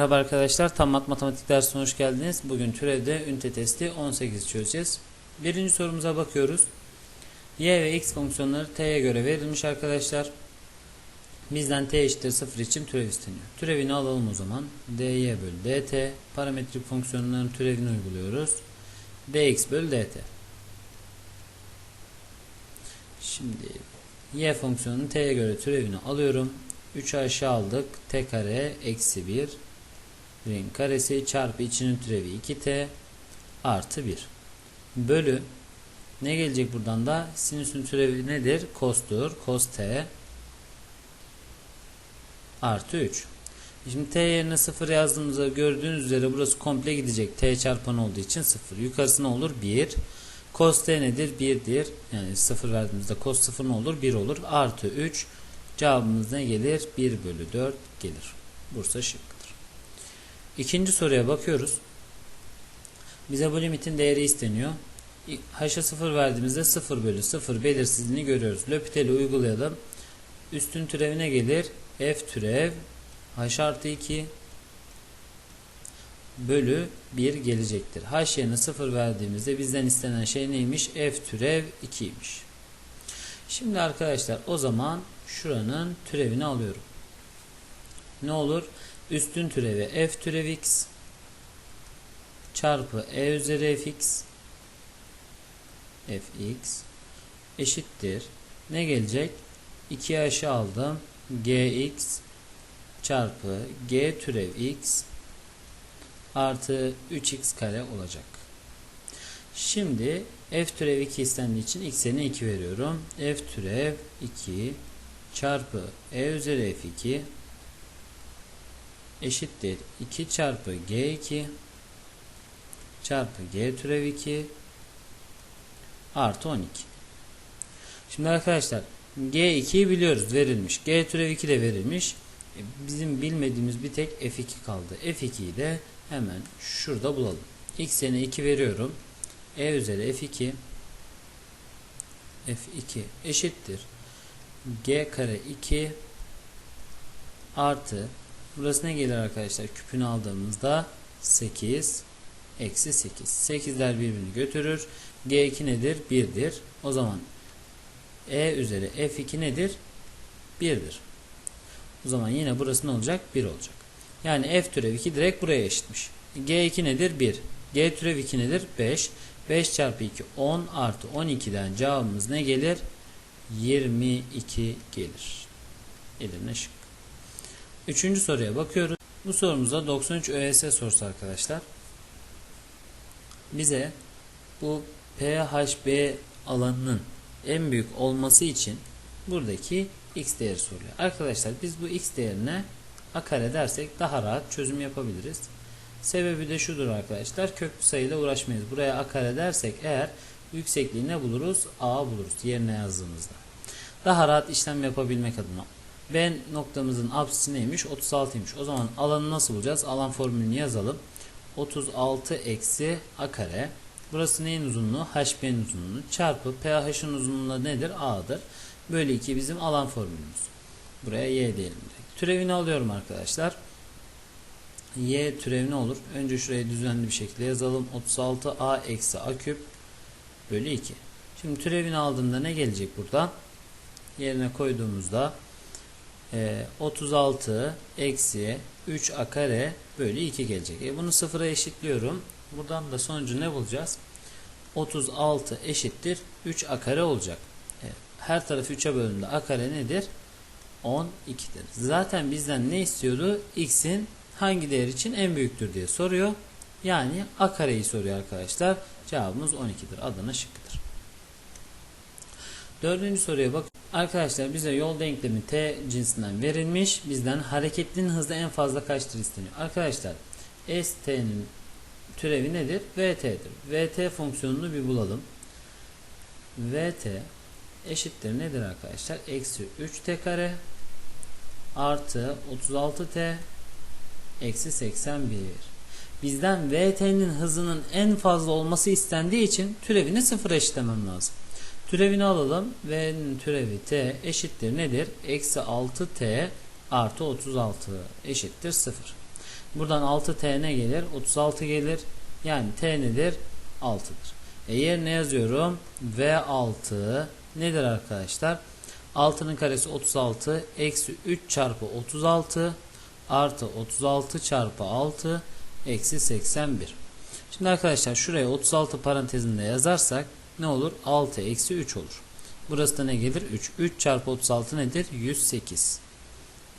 Merhaba arkadaşlar, tam mat matematik dersine hoş geldiniz. Bugün türevde ünite testi 18 çözeceğiz. Birinci sorumuza bakıyoruz. Y ve X fonksiyonları T'ye göre verilmiş arkadaşlar. Bizden T eşittir 0 için türev isteniyor. Türevini alalım o zaman. dy bölü dt. Parametrik fonksiyonların türevini uyguluyoruz. dx bölü dt. Şimdi y fonksiyonunun t'ye göre türevini alıyorum. 3 aşağı aldık. t kare eksi 1 1'in karesi çarpı içinin türevi 2t artı 1 bölü ne gelecek buradan da sinüsün türevi nedir? Kostur. Kos t artı 3. Şimdi t yerine 0 yazdığımızda gördüğünüz üzere burası komple gidecek. t çarpan olduğu için 0. Yukarısı ne olur? 1. Cos t nedir? 1'dir. Yani 0 verdiğimizde cos 0 ne olur? 1 olur. Artı 3. Cevabımız ne gelir? 1 bölü 4 gelir. Bursa şıkkıdır. İkinci soruya bakıyoruz. Bize bu limitin değeri isteniyor. H'a 0 verdiğimizde 0 bölü 0 belirsizliğini görüyoruz. L'Hopital'i uygulayalım. Üstün türevine gelir. F türev H artı 2 bölü 1 gelecektir. H yerine 0 verdiğimizde bizden istenen şey neymiş? F türev 2'ymiş. Şimdi arkadaşlar o zaman şuranın türevini alıyorum. Ne olur? Üstün türevi f türev x çarpı e üzeri fx fx eşittir. Ne gelecek? 2'yi aşağı aldım. gx çarpı g türev x artı 3x kare olacak. Şimdi f türev 2 istendiği için x'e 2 veriyorum. f türev 2 çarpı e üzeri f2 eşittir 2 çarpı g2 çarpı g türev 2 artı 12. Şimdi arkadaşlar g2'yi biliyoruz verilmiş. g türev 2 de verilmiş. E, bizim bilmediğimiz bir tek f2 kaldı. f2'yi de hemen şurada bulalım. x yerine 2 veriyorum. e üzeri f2 f2 eşittir g kare 2 artı burası ne gelir arkadaşlar? Küpünü aldığımızda 8 eksi 8 8'ler birbirini götürür. G2 nedir? 1'dir o zaman e üzeri f2 nedir? 1'dir o zaman yine burası ne olacak? 1 olacak. Yani f türev 2 direkt buraya eşitmiş. G2 nedir? 1 g türev 2 nedir? 5 5 çarpı 2 10 artı 12'den cevabımız ne gelir? 22 gelir. Edirne şık. Üçüncü soruya bakıyoruz. Bu sorumuzda 93 ÖSS sorusu arkadaşlar. Bize bu PHB alanının en büyük olması için buradaki x değeri soruluyor. Arkadaşlar biz bu x değerine a kare dersek daha rahat çözüm yapabiliriz. Sebebi de şudur arkadaşlar. Köklü sayıyla uğraşmayız. Buraya a kare dersek eğer yüksekliği ne buluruz? A buluruz yerine yazdığımızda. Daha rahat işlem yapabilmek adına. B noktamızın apsisi neymiş? 36'ymış. O zaman alanı nasıl bulacağız? Alan formülünü yazalım. 36 eksi a kare. Burası neyin uzunluğu? HB'nin uzunluğu. Çarpı PH'ın uzunluğu nedir? A'dır. Böyle 2 bizim alan formülümüz. Buraya y diyelim. Türevini alıyorum arkadaşlar. Y türevi ne olur? Önce şuraya düzenli bir şekilde yazalım. 36a eksi a küp bölü 2. Şimdi türevini aldığımda ne gelecek buradan? Yerine koyduğumuzda e, 36 eksi 3a kare bölü 2 gelecek. E, bunu sıfıra eşitliyorum. Buradan da sonucu ne bulacağız? 36 eşittir 3a kare olacak. E, her tarafı 3'e bölündüğünde a kare nedir? 12'dir. Zaten bizden ne istiyordu? x'in hangi değer için en büyüktür diye soruyor. Yani a kareyi soruyor arkadaşlar. Cevabımız 12'dir. Adana şıkkıdır. Dördüncü soruya bak. Arkadaşlar bize yol denklemi t cinsinden verilmiş. Bizden hareketlinin hızı en fazla kaçtır isteniyor. Arkadaşlar st'nin türevi nedir? vt'dir. vt fonksiyonunu bir bulalım. vt eşittir nedir arkadaşlar? Eksi 3t kare artı 36t eksi 81. Bizden vt'nin hızının en fazla olması istendiği için türevini sıfır eşitlemem lazım. Türevini alalım. V'nin türevi t eşittir nedir? Eksi 6t artı 36 eşittir 0. Buradan 6t ne gelir? 36 gelir. Yani t nedir? 6'dır. E yerine yazıyorum. V6 nedir arkadaşlar? 6'nın karesi 36 eksi 3 çarpı 36 artı 36 çarpı 6 eksi 81. Şimdi arkadaşlar şuraya 36 parantezinde yazarsak ne olur? 6 eksi 3 olur. Burası da ne gelir? 3. 3 çarpı 36 nedir? 108.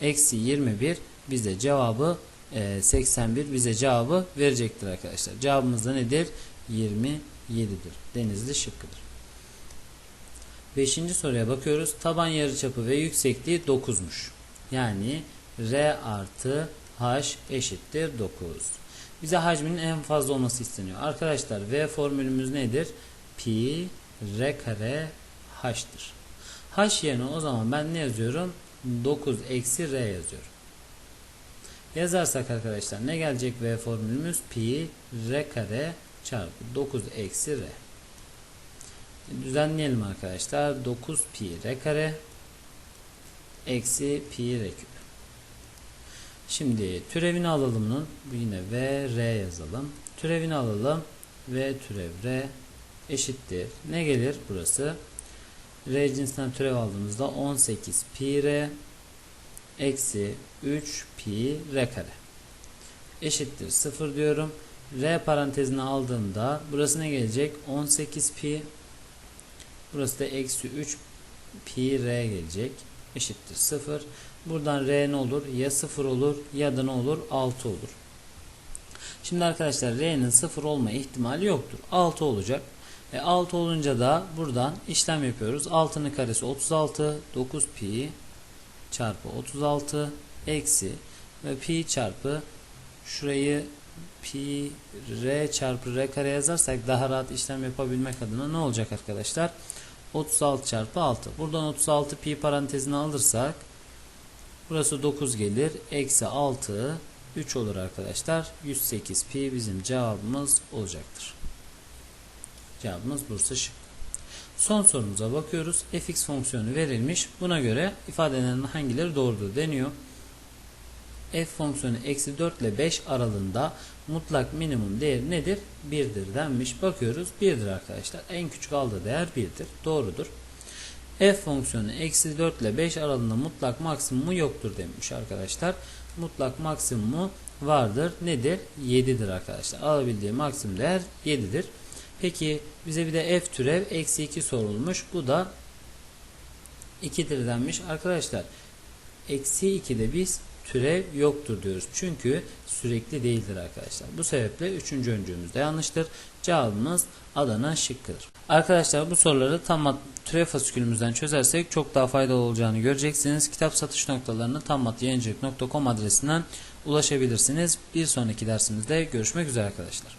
Eksi 21 bize cevabı e, 81 bize cevabı verecektir arkadaşlar. Cevabımız da nedir? 27'dir. Denizli şıkkıdır. Beşinci soruya bakıyoruz. Taban yarıçapı ve yüksekliği 9'muş. Yani R artı H eşittir 9. Bize hacminin en fazla olması isteniyor. Arkadaşlar V formülümüz nedir? Pi R kare H'tır. H yerine o zaman ben ne yazıyorum? 9 eksi R yazıyorum. Yazarsak arkadaşlar ne gelecek V formülümüz? Pi R kare çarpı 9 eksi R. Düzenleyelim arkadaşlar. 9 pi r kare eksi pi r küp. Şimdi türevini alalım yine v r yazalım. Türevini alalım. v türev r eşittir. Ne gelir burası? r cinsinden türev aldığımızda 18 pi r eksi 3 pi r kare eşittir 0 diyorum. R parantezine aldığımda burası ne gelecek? 18 pi Burası da eksi 3 pi r gelecek. Eşittir 0. Buradan r ne olur? Ya 0 olur ya da ne olur? 6 olur. Şimdi arkadaşlar r'nin 0 olma ihtimali yoktur. 6 olacak. E 6 olunca da buradan işlem yapıyoruz. 6'nın karesi 36. 9 pi çarpı 36 eksi ve pi çarpı şurayı pi r çarpı r kare yazarsak daha rahat işlem yapabilmek adına ne olacak arkadaşlar? 36 çarpı 6. Buradan 36 pi parantezini alırsak burası 9 gelir. Eksi 6 3 olur arkadaşlar. 108 pi bizim cevabımız olacaktır. Cevabımız Bursa şık. Son sorumuza bakıyoruz. fx fonksiyonu verilmiş. Buna göre ifadelerin hangileri doğrudur deniyor. f fonksiyonu eksi 4 ile 5 aralığında mutlak minimum değeri nedir? 1'dir denmiş. Bakıyoruz 1'dir arkadaşlar. En küçük aldığı değer 1'dir. Doğrudur. f fonksiyonu eksi 4 ile 5 aralığında mutlak maksimumu yoktur demiş arkadaşlar. Mutlak maksimumu vardır. Nedir? 7'dir arkadaşlar. Alabildiği maksimum değer 7'dir. Peki bize bir de f türev eksi 2 sorulmuş. Bu da 2'dir denmiş. Arkadaşlar eksi 2'de biz türev yoktur diyoruz. Çünkü sürekli değildir arkadaşlar. Bu sebeple 3. öncüğümüz de yanlıştır. Cevabımız Adana şıkkıdır. Arkadaşlar bu soruları tam türev fasikülümüzden çözersek çok daha faydalı olacağını göreceksiniz. Kitap satış noktalarını tammatyayıncılık.com adresinden ulaşabilirsiniz. Bir sonraki dersimizde görüşmek üzere arkadaşlar.